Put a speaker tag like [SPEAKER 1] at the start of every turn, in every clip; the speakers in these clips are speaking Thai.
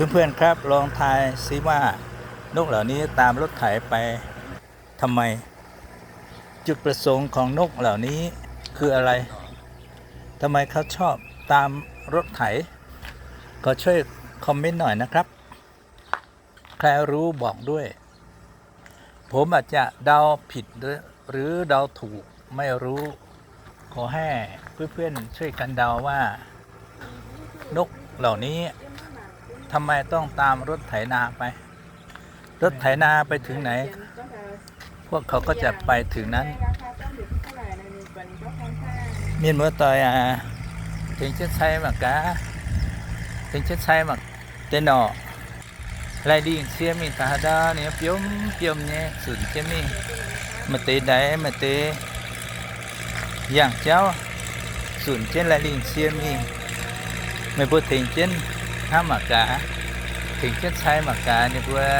[SPEAKER 1] เพื่อนๆครับลองทายซิว่านกเหล่านี้ตามรถไถไปทำไม จุดประสงค์ของนกเหล่านี้คืออะไรทำไมเขาชอบตามรถไถ ก็ช่วยคอมเมนต์หน่อยนะครับ ใครรู้บอกด้วย ผมอาจจะเดาผิดหรือหรือเดาถูกไม่รู้ ขอให้เพื่อนๆช่วยกันเดาว่า
[SPEAKER 2] นกเหล่าน
[SPEAKER 1] ี้
[SPEAKER 2] ทำไม
[SPEAKER 1] ต้องตามรถไถนาไป รถไถนาไปถึงไหน พวกเขาก็จะไปถึงนั้น มีนเมื่อตอยอะถึงเช็ดไช้หมักกะถึงเช็ดไช้หมักเตนอไรดีเสียมีตาดาเนี่ยเปียมเปียมเนี่ยสุดจะมีมาเตะได้มาเตะอย่างเจ้าสุนเชนไรดีเสียมีไม่พูดถึงเช่น ท่าหมากาถึงเช่นใช้หมากาเนี่ยว่า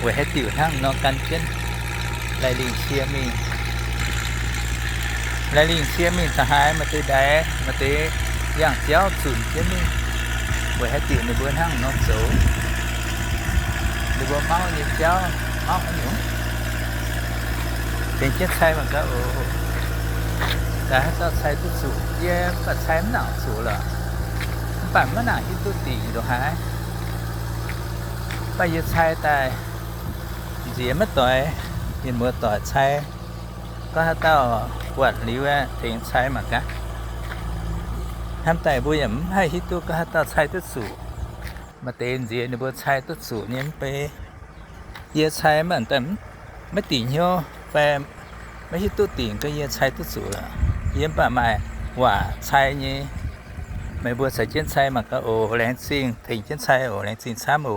[SPEAKER 1] ไว้ให้ติวทั้งนอกกันเช่นไรลิงเชียมีไรลิงเชียมีสหายมาตีแดมาตีย่างเจ้าสุนเชียมีไว้ให้ติวในบื้องทั้งนอกสูงหรือว่าเมาเนี่ยเจ้าเมาหนุ่มเป็นเช่นใช้หมากาโอ้แต่ให้าใช้ทุกสูตรเยี่ยมแต่ใช้หนาวสูตรละ ปั่นมันหาฮิตตุตีดอกฮะไปยึดชายต่ยเสียไม่ต่อยยินมือต่อชายก็ถ้าเต้าปวดหรือว่าถึงชายมากะทำแต่บุญให้ฮิตุก็ถ้าเต้าชายตุสูมาเต็นเียในบุชายตุสูเนี่ยไปเยชายเหมือนแต่ไม่ตีเโยวแฟไม่ฮิตตุตีก็เยชายตุสูละเยี่ยมป่าไม้ว่าชายนี้ ไม่บวชใส่เช่นใส่มากก็โอ้แรงซิ่งถึงเช่นใส่โอ้แรงซิ่งซ้ำโอ้